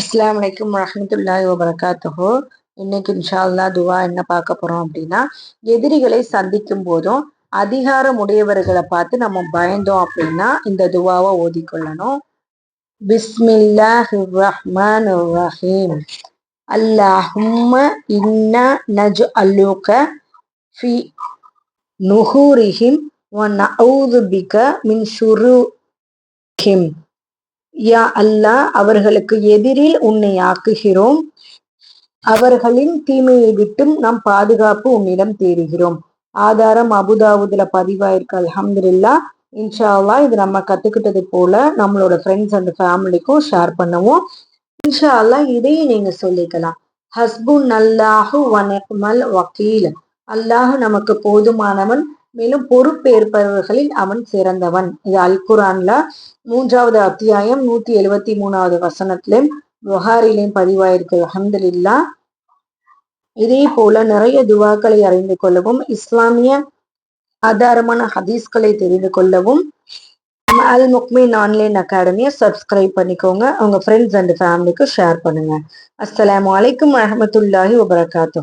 அஸ்லாம் வலைக்கம் வரமத்துல்லாஹி வபரகாத்துஹோ. இன்னைக்கு இன்ஷால்லா துவா என்ன பார்க்க போறோம் அப்படின்னா எதிரிகளை சந்திக்கும் போதும் அதிகாரம் உடையவர்களை பார்த்து நம்ம பயந்தோம் அப்படின்னா இந்த துவாவை ஓதிக்கொள்ளணும். பிஸ்மில்லாஹ் ரஹ்மான் ரஹீம் அல்லாஹும்ம இன்ன நஜ் அல்லூக்க ஃபி நுஹூரிஹிம் ஒன் அவுது பிக மின் ஷுருஹிம். யா அல்லாஹ் அவர்களுக்கு எதிரில் உன்னை ஆக்குகிறோம். அவர்களின் தீமையை விட்டும் நாம் பாதுகாப்பு உன்னிடம் தேடுகிறோம். ஆதாரம் அபுதாபுதுல பதிவாயிருக்கு அலமதுல்லா இன்ஷா இது நம்ம கத்துக்கிட்டது போல நம்மளோட ஃப்ரெண்ட்ஸ் அண்ட் ஃபேமிலிக்கும் ஷேர் பண்ணுவோம். இன்ஷா அல்லா இதையும் நீங்க சொல்லிக்கலாம். ஹஸ்பு நல்லாஹு வனக்மல் வக்கீல். அல்லாஹ் நமக்கு போதுமானவன் மேலும் பொறுப்பேற்பவர்களில் அவன் சிறந்தவன். இது அல் குரான்ல மூன்றாவது அத்தியாயம் நூத்தி எழுபத்தி மூணாவது வசனத்திலும் புகாரிலையும் பதிவாயிருக்கு. அஹமதுல்லா இதே போல நிறைய துவாக்களை அறிந்து கொள்ளவும் இஸ்லாமிய ஆதாரமான ஹதீஸ்களை தெரிந்து கொள்ளவும் அல் முக்மின் ஆன்லைன் அகாடமியை சப்ஸ்கிரைப் பண்ணிக்கோங்க. உங்க ஃப்ரெண்ட்ஸ் அண்ட் ஃபேமிலிக்கு ஷேர் பண்ணுங்க. அஸ்லாம் வலைக்கம் வரமத்துல்லாஹி வபரகாத்து